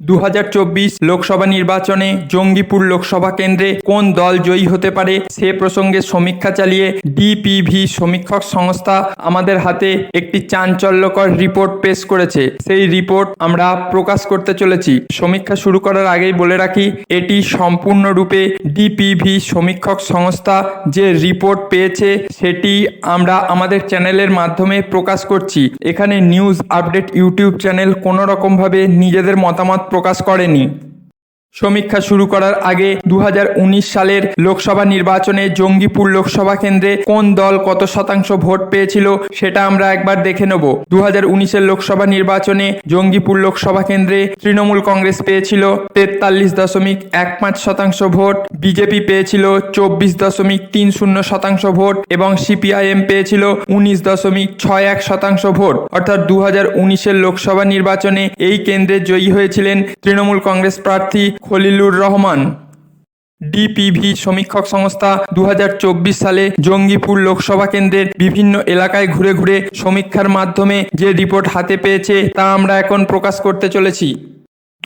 দু হাজার চব্বিশ লোকসভা নির্বাচনে জঙ্গিপুর লোকসভা কেন্দ্রে কোন দল জয়ী হতে পারে সে প্রসঙ্গে সমীক্ষা চালিয়ে ডিপিভি সমীক্ষক সংস্থা আমাদের হাতে একটি চাঞ্চল্যকর রিপোর্ট পেশ করেছে। সেই রিপোর্ট আমরা প্রকাশ করতে চলেছি। সমীক্ষা শুরু করার আগেই বলে রাখি, এটি সম্পূর্ণরূপে ডিপিভি সমীক্ষক সংস্থা যে রিপোর্ট পেয়েছে, সেটি আমরা আমাদের চ্যানেলের মাধ্যমে প্রকাশ করছি। এখানে নিউজ আপডেট ইউটিউব চ্যানেল কোনো রকমভাবে নিজেদের মতামত প্রকাশ করেনি। সমীক্ষা শুরু করার আগে দু হাজার উনিশ সালের লোকসভা নির্বাচনে জঙ্গিপুর লোকসভা কেন্দ্রে কোন দল কত শতাংশ ভোট পেয়েছিল সেটা আমরা একবার দেখে নেব। দু হাজার লোকসভা নির্বাচনে জঙ্গিপুর লোকসভা কেন্দ্রে তৃণমূল কংগ্রেস পেয়েছিল তেতাল্লিশ দশমিক এক পাঁচ শতাংশ ভোট, বিজেপি পেয়েছিল চব্বিশ দশমিক তিন শূন্য শতাংশ ভোট এবং সিপিআইএম পেয়েছিল উনিশ দশমিক ছয় এক শতাংশ ভোট। অর্থাৎ দু হাজার লোকসভা নির্বাচনে এই কেন্দ্রে জয়ী হয়েছিলেন তৃণমূল কংগ্রেস প্রার্থী খলিলুর রহমান। ডিপিভি সমীক্ষক সংস্থা দু হাজার চব্বিশ সালে জঙ্গিপুর লোকসভা কেন্দ্রের বিভিন্ন এলাকায় ঘুরে ঘুরে সমীক্ষার মাধ্যমে যে রিপোর্ট হাতে পেয়েছে তা আমরা এখন প্রকাশ করতে চলেছি।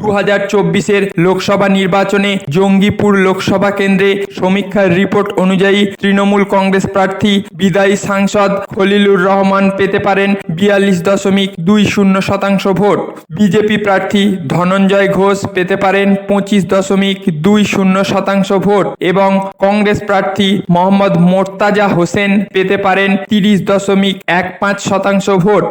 দু হাজার চব্বিশের লোকসভা নির্বাচনে জঙ্গিপুর লোকসভা কেন্দ্রে সমীক্ষার রিপোর্ট অনুযায়ী তৃণমূল কংগ্রেস প্রার্থী বিদায়ী সাংসদ খলিলুর রহমান পেতে পারেন বিয়াল্লিশ দশমিক দুই শূন্য শতাংশ ভোট। বিজেপি প্রার্থী ধনঞ্জয় ঘোষ পেতে পারেন পঁচিশ দশমিক দুই শূন্য শতাংশ ভোট এবং কংগ্রেস প্রার্থী মোহাম্মদ মোর্তাজা হোসেন পেতে পারেন তিরিশ দশমিক এক পাঁচ শতাংশ ভোট।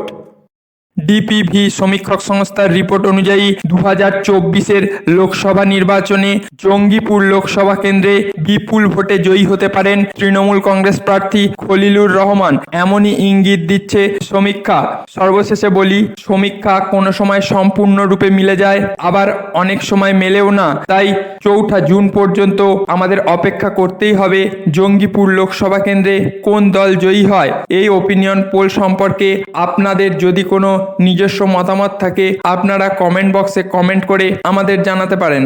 ডিপিভি সমীক্ষক সংস্থার রিপোর্ট অনুযায়ী দু হাজার চব্বিশের লোকসভা নির্বাচনে জঙ্গিপুর লোকসভা কেন্দ্রে বিপুল ভোটে জয়ী হতে পারেন তৃণমূল কংগ্রেস প্রার্থী খলিলুর রহমান। এমনই ইঙ্গিত দিচ্ছে সমীক্ষা। সর্বশেষে বলি, সমীক্ষা কোনো সময় সম্পূর্ণরূপে মিলে যায়, আবার অনেক সময় মেলেও না। তাই চৌঠা জুন পর্যন্ত আমাদের অপেক্ষা করতেই হবে জঙ্গিপুর লোকসভা কেন্দ্রে কোন দল জয়ী হয়। এই ওপিনিয়ন পোল সম্পর্কে আপনাদের যদি কোনো নিজস্ব মতামত থাকে, আপনারা কমেন্ট বক্সে কমেন্ট করে আমাদের জানাতে পারেন।